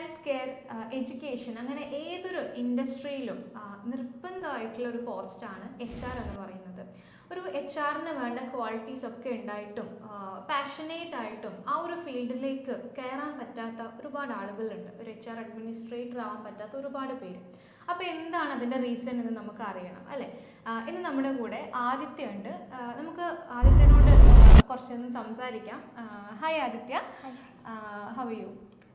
Health care education അങ്ങനെ ഏതൊരു ഇൻഡസ്ട്രിയിലും നിർബന്ധമായിട്ടുള്ള ഒരു പോസ്റ്റാണ് എച്ച് ആർ എന്ന് പറയുന്നത്. ഒരു എച്ച് ആറിന് വേണ്ട ക്വാളിറ്റീസ് ഒക്കെ ഉണ്ടായിട്ടും പാഷനേറ്റ് ആയിട്ടും ആ ഒരു ഫീൽഡിലേക്ക് കയറാൻ പറ്റാത്ത ഒരുപാട് ആളുകളുണ്ട്. ഒരു എച്ച് ആർ അഡ്മിനിസ്ട്രേറ്റർ ആവാൻ പറ്റാത്ത ഒരുപാട് പേര്. അപ്പോൾ എന്താണ് അതിന്റെ റീസൺ എന്ന് നമുക്ക് അറിയണം അല്ലേ? ഇന്ന് നമ്മുടെ കൂടെ ആദിത്യ ഉണ്ട്. നമുക്ക് ആദിത്യനോട് കുറച്ചൊന്ന് സംസാരിക്കാം. Hi Aditya. How you.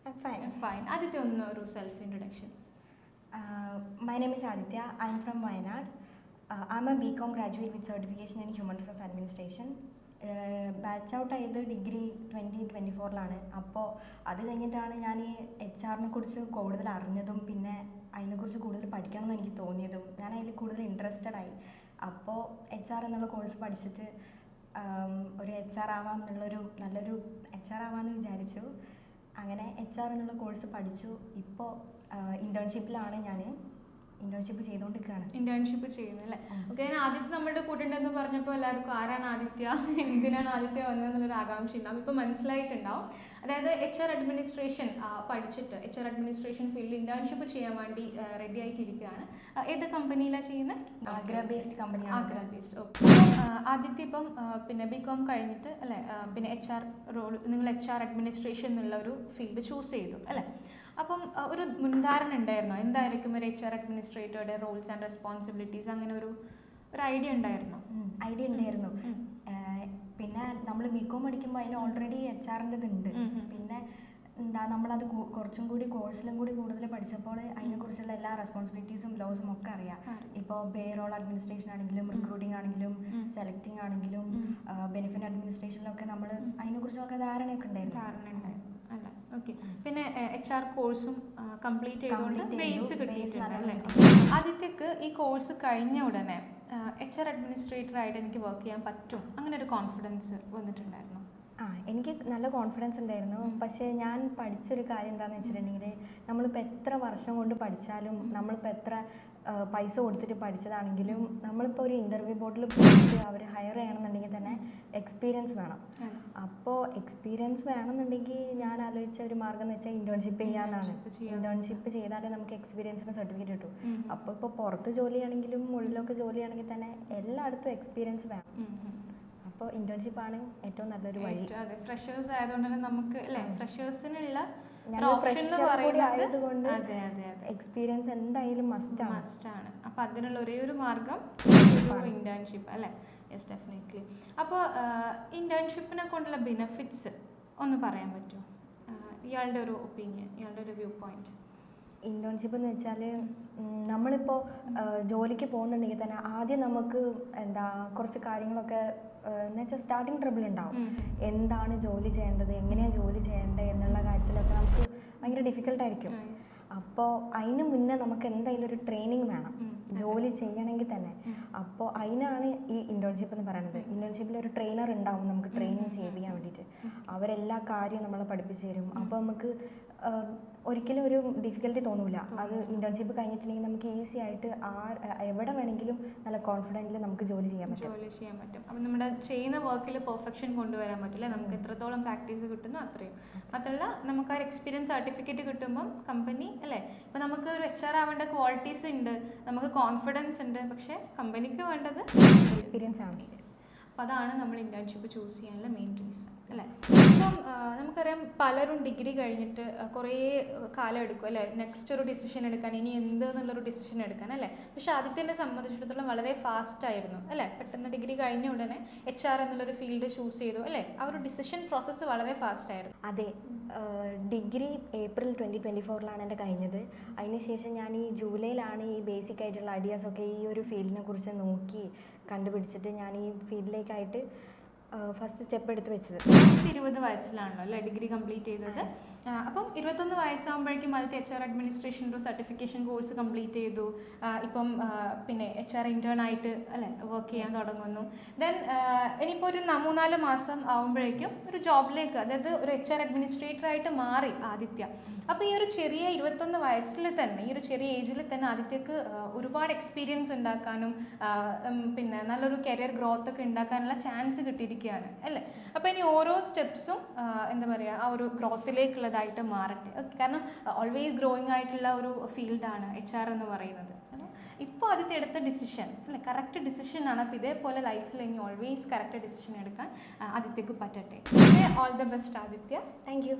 Fine Aditya ഒന്ന് ഒരു self introduction my name is Aditya I'm from Wayanad I'm a B com graduate with certification in human resource administration batch out ആയത് ഡിഗ്രി ട്വന്റി ട്വന്റി ഫോറിലാണ് അപ്പോൾ അത് കഴിഞ്ഞിട്ടാണ് ഞാൻ ഈ H ആറിനെ കുറിച്ച് കൂടുതൽ അറിഞ്ഞതും പിന്നെ അതിനെക്കുറിച്ച് കൂടുതൽ പഠിക്കണം എന്ന് എനിക്ക് തോന്നിയതും. ഞാൻ അതിൽ കൂടുതൽ ഇൻട്രസ്റ്റഡ് ആയി. അപ്പോൾ എച്ച് ആർ എന്നുള്ള കോഴ്സ് പഠിച്ചിട്ട് ഒരു എച്ച് ആർ ആവാം എന്നുള്ളൊരു നല്ലൊരു എച്ച് ആർ ആവാമെന്ന് വിചാരിച്ചു. അങ്ങനെ എച്ച് ആർ എന്നുള്ള കോഴ്സ് പഠിച്ചു. ഇപ്പോൾ ഇന്റേൺഷിപ്പിലാണ് ഞാൻ ഇന്റേൺഷിപ്പ് ചെയ്തുകൊണ്ടിരിക്കുകയാണ്. ഇന്റേൺഷിപ്പ് ചെയ്യുന്നു അല്ലേ ഉം. ഓക്കെ ഞാൻ ആദിത്യ നമ്മുടെ കൂടെ ഉണ്ടെന്ന് പറഞ്ഞപ്പോൾ എല്ലാവർക്കും ആരാണ് ആദിത്യ? എന്തിനാണ് ആദിത്യ വന്നതെന്നുള്ളൊരു ആകാംക്ഷ ഉണ്ടാവും. ഇപ്പൊ മനസ്സിലായിട്ടുണ്ടാവും. അതായത് എച്ച് ആർ അഡ്മിനിസ്ട്രേഷൻ പഠിച്ചിട്ട് എച്ച് ആർ അഡ്മിനിസ്ട്രേഷൻ ഫീൽഡിൽ ഇന്റേൺഷിപ്പ് ചെയ്യാൻ വേണ്ടി റെഡി ആയിട്ടിരിക്കുകയാണ്. ഏത് കമ്പനിയിലാണ് ചെയ്യുന്നത്? Agra based company Agra based okay Aditya ഇപ്പം പിന്നെ ബി കോം കഴിഞ്ഞിട്ട് അല്ലേ പിന്നെ എച്ച് ആർ റോൾ നിങ്ങൾ എച്ച് ആർ അഡ്മിനിസ്ട്രേഷൻ എന്നുള്ള ഒരു ഫീൽഡ് ചൂസ് ചെയ്തു അല്ലേ? അപ്പം ഒരു മുൻധാരണ ഉണ്ടായിരുന്നോ? എന്തായിരിക്കും ഒരു എച്ച് ആർ അഡ്മിനിസ്ട്രേറ്ററുടെ റോൾസ് ആൻഡ് റെസ്പോൺസിബിലിറ്റീസ് അങ്ങനെ ഒരു ഒരു ഐഡിയ ഉണ്ടായിരുന്നോ? ഐഡിയ ഉണ്ടായിരുന്നു. പിന്നെ നമ്മൾ ബികോം പഠിക്കുമ്പോൾ അതിന് ഓൾറെഡി എച്ച് ആറിന്റെ ഉം. പിന്നെ എന്താ നമ്മളത് കുറച്ചും കൂടി കോഴ്സിലും കൂടി കൂടുതൽ പഠിച്ചപ്പോൾ അതിനെക്കുറിച്ചുള്ള എല്ലാ റെസ്പോൺസിബിലിറ്റീസും ലോസും ഒക്കെ അറിയാം. ഇപ്പോൾ പേ റോൾ അഡ്മിനിസ്ട്രേഷൻ ആണെങ്കിലും റിക്രൂട്ടിംഗ് ആണെങ്കിലും. സെലക്ടിങ് ആണെങ്കിലും. ബെനിഫിറ്റ് അഡ്മിനിസ്ട്രേഷനിലൊക്കെ നമ്മൾ അതിനെക്കുറിച്ചൊക്കെ ധാരണയൊക്കെ ഉണ്ടായിരുന്നു. ധാരണ ഉണ്ടായിരുന്നു. അല്ല. ഓക്കെ പിന്നെ എച്ച് ആർ കോഴ്സും കംപ്ലീറ്റ് ചെയ്തുകൊണ്ട് ബേസ് കിട്ടിയിട്ടുണ്ട് അല്ലേ? ആദ്യത്തേക്ക് ഈ കോഴ്സ് കഴിഞ്ഞ ഉടനെ എച്ച് ആർ അഡ്മിനിസ്ട്രേറ്റർ ആയിട്ട് എനിക്ക് വർക്ക് ചെയ്യാൻ പറ്റും. അങ്ങനെ ഒരു കോൺഫിഡൻസ് വന്നിട്ടുണ്ടായിരുന്നു. ആ എനിക്ക് നല്ല കോൺഫിഡൻസ് ഉണ്ടായിരുന്നു. പക്ഷേ ഞാൻ പഠിച്ചൊരു കാര്യം എന്താണെന്ന് വെച്ചിട്ടുണ്ടെങ്കിൽ നമ്മളിപ്പോൾ എത്ര വർഷം കൊണ്ട് പഠിച്ചാലും നമ്മളിപ്പോൾ എത്ര പൈസ കൊടുത്തിട്ട് പഠിച്ചതാണെങ്കിലും നമ്മളിപ്പോൾ ഒരു ഇന്റർവ്യൂ ബോർഡിൽ പോയിട്ട് അവർ ഹയർ ചെയ്യണമെന്നുണ്ടെങ്കിൽ തന്നെ എക്സ്പീരിയൻസ് വേണം. അപ്പോൾ എക്സ്പീരിയൻസ് വേണമെന്നുണ്ടെങ്കിൽ ഞാൻ ആലോചിച്ച ഒരു മാർഗം എന്ന് വെച്ചാൽ ഇന്റേൺഷിപ്പ് ചെയ്യാന്നാണ്. Internship ഇന്റേൺഷിപ്പ് ചെയ്താലേ നമുക്ക് എക്സ്പീരിയൻസിന് സർട്ടിഫിക്കറ്റ് കിട്ടും. അപ്പോൾ ഇപ്പോൾ പുറത്ത് ജോലിയാണെങ്കിലും ഉള്ളിലൊക്കെ ജോലിയാണെങ്കിൽ തന്നെ എല്ലായിടത്തും എക്സ്പീരിയൻസ് വേണം. അപ്പോൾ ഇന്റേൺഷിപ്പ് ആണ് ഏറ്റവും നല്ലൊരു വഴി. അതെ ഫ്രഷേഴ്സ് ആയതുകൊണ്ട് തന്നെ നമുക്ക് അല്ലേ. ഫ്രഷേഴ്സിനുള്ള ആയതുകൊണ്ട് എക്സ്പീരിയൻസ് എന്തായാലും മസ്റ്റ് ആണ്. മസ്റ്റ് ആണ്. അപ്പൊ അതിനുള്ള ഒരേ ഒരു മാർഗം ഇന്റേൺഷിപ്പ് അല്ലേ? യെസ് ഡെഫിനറ്റ്ലി അപ്പോൾ ഇന്റേൺഷിപ്പിനെ കൊണ്ടുള്ള ബെനിഫിറ്റ്സ് ഒന്ന് പറയാൻ പറ്റുമോ? ഇയാളുടെ ഒരു ഒപ്പീനിയൻ ഇയാളുടെ ഒരു വ്യൂ പോയിന്റ് ഇന്റേൺഷിപ്പ് എന്ന് വെച്ചാൽ നമ്മളിപ്പോൾ ജോലിക്ക് പോകുന്നുണ്ടെങ്കിൽ തന്നെ ആദ്യം നമുക്ക് എന്താ കുറച്ച് കാര്യങ്ങളൊക്കെ എന്ന് വെച്ചാൽ സ്റ്റാർട്ടിങ് ട്രബിൾ ഉണ്ടാവും. എന്താണ് ജോലി ചെയ്യേണ്ടത്? എങ്ങനെയാണ് ജോലി ചെയ്യേണ്ടത്? എന്നുള്ള കാര്യത്തിലൊക്കെ നമുക്ക് ഭയങ്കര ഡിഫിക്കൽട്ടായിരിക്കും അപ്പോൾ അതിന് മുന്നേ നമുക്ക് എന്തായാലും ഒരു ട്രെയിനിങ് വേണം. ജോലി ചെയ്യണമെങ്കിൽ തന്നെ. അപ്പോൾ അതിനാണ് ഈ ഇന്റേൺഷിപ്പ് എന്ന് പറയുന്നത്. ഇന്റേൺഷിപ്പിൽ ഒരു ട്രെയിനർ ഉണ്ടാവും. നമുക്ക് ട്രെയിനിങ് ചെയ്യിപ്പിക്കാൻ വേണ്ടിയിട്ട് അവരെല്ലാ കാര്യവും നമ്മളെ പഠിപ്പിച്ചു തരും. അപ്പോൾ നമുക്ക് ഒരിക്കലും ഒരു ഡിഫിക്കൽറ്റി തോന്നില്ല അത് ഇന്റേൺഷിപ്പ് കഴിഞ്ഞിട്ടുണ്ടെങ്കിൽ നമുക്ക് ഈസി ആയിട്ട് ആ എവിടെ വേണമെങ്കിലും നല്ല കോൺഫിഡന്റിൽ നമുക്ക് ജോലി ചെയ്യാൻ പറ്റും. ജോലി ചെയ്യാൻ പറ്റും. അപ്പം നമ്മുടെ ചെയ്യുന്ന വർക്കിൽ പെർഫെക്ഷൻ കൊണ്ടുവരാൻ പറ്റില്ല. നമുക്ക് എത്രത്തോളം പ്രാക്ടീസ് കിട്ടുന്നു അത്രയും. മാത്രമല്ല നമുക്ക് ആ എക്സ്പീരിയൻസ് സർട്ടിഫിക്കറ്റ് കിട്ടുമ്പം കമ്പനി അല്ലേ? ഇപ്പം നമുക്ക് ഒരു എച്ച് ആർ ആവേണ്ട ക്വാളിറ്റീസ് ഉണ്ട്. നമുക്ക് കോൺഫിഡൻസ് ഉണ്ട്. പക്ഷേ കമ്പനിക്ക് വേണ്ടത് എക്സ്പീരിയൻസ് ആണ്. അപ്പം അതാണ് നമ്മൾ ഇന്റേൺഷിപ്പ് ചൂസ് ചെയ്യാനുള്ള മെയിൻ റീസൺ അല്ലേ? ഇപ്പം നമുക്കറിയാം പലരും ഡിഗ്രി കഴിഞ്ഞിട്ട് കുറേ കാലം എടുക്കും അല്ലേ? നെക്സ്റ്റ് ഒരു ഡിസിഷൻ എടുക്കാൻ ഇനി എന്ത് എന്നുള്ളൊരു ഡിസിഷൻ എടുക്കാൻ അല്ലേ? പക്ഷെ ആദിത്യനെ സംബന്ധിച്ചിടത്തോളം വളരെ ഫാസ്റ്റ് ആയിരുന്നു അല്ലേ? പെട്ടെന്ന് ഡിഗ്രി കഴിഞ്ഞ ഉടനെ എച്ച് ആർ എന്നുള്ളൊരു ഫീൽഡ് ചൂസ് ചെയ്തു അല്ലേ? ആ ഒരു ഡിസിഷൻ പ്രോസസ്സ് വളരെ ഫാസ്റ്റ് ആയിരുന്നു. അതെ ഡിഗ്രി ഏപ്രിൽ ട്വന്റി ട്വന്റി ഫോറിലാണ് എന്റെ കഴിഞ്ഞത്. അതിനുശേഷം ഞാൻ ഈ ജൂലൈയിലാണ് ഈ ബേസിക് ആയിട്ടുള്ള ഐഡിയാസ് ഒക്കെ ഈ ഒരു ഫീൽഡിനെ കുറിച്ച് നോക്കി കണ്ടുപിടിച്ചിട്ട് ഞാൻ ഈ ഫീൽഡിലേക്കായിട്ട് ഫസ്റ്റ് സ്റ്റെപ്പ് എടുത്ത് വെച്ചത്. ഇരുപത് വയസ്സിലാണല്ലോ അല്ലേ ഡിഗ്രി കംപ്ലീറ്റ് ചെയ്തത്? അപ്പം ഇരുപത്തൊന്ന് വയസ്സാകുമ്പോഴേക്കും ആദ്യത്തെ എച്ച് ആർ അഡ്മിനിസ്ട്രേഷൻ ഒരു സർട്ടിഫിക്കേഷൻ കോഴ്സ് കംപ്ലീറ്റ് ചെയ്തു. ഇപ്പം പിന്നെ എച്ച് ആർ ഇന്റേൺ ആയിട്ട് അല്ലേ വർക്ക് ചെയ്യാൻ തുടങ്ങുന്നു. ദെൻ ഇനിയിപ്പോൾ ഒരു മൂന്നാൽ മാസം ആകുമ്പോഴേക്കും ഒരു ജോബിലേക്ക് അതായത് ഒരു എച്ച് ആർ അഡ്മിനിസ്ട്രേറ്റർ ആയിട്ട് മാറി ആദിത്യ. അപ്പോൾ ഈ ഒരു ചെറിയ ഇരുപത്തൊന്ന് വയസ്സിൽ തന്നെ ഈ ഒരു ചെറിയ ഏജിൽ തന്നെ ആദിത്യക്ക് ഒരുപാട് എക്സ്പീരിയൻസ് ഉണ്ടാക്കാനും പിന്നെ നല്ലൊരു കരിയർ ഗ്രോത്ത് ഒക്കെ ഉണ്ടാക്കാനുള്ള ചാൻസ് കിട്ടിയിരിക്കുകയാണ് അല്ലേ? അപ്പോൾ ഇനി ഓരോ സ്റ്റെപ്സും എന്താ പറയുക ആ ഒരു ഗ്രോത്തിലേക്കുള്ളതായിട്ട് മാറട്ടെ. ഓക്കെ കാരണം ഓൾവേസ് ഗ്രോയിങ് ആയിട്ടുള്ള ഒരു ഫീൽഡാണ് എച്ച് ആർ എന്ന് പറയുന്നത്. ഇപ്പോൾ ആദ്യത്തെ എടുത്ത ഡിസിഷൻ അല്ലെ? കറക്റ്റ് ആണ്. അപ്പോൾ ഇതേപോലെ ലൈഫിൽ ഇനി ഓൾവേസ് കറക്റ്റ് ഡിസിഷൻ എടുക്കാൻ ആദിത്യക്ക് പറ്റട്ടെ. All the best Aditya. Thank you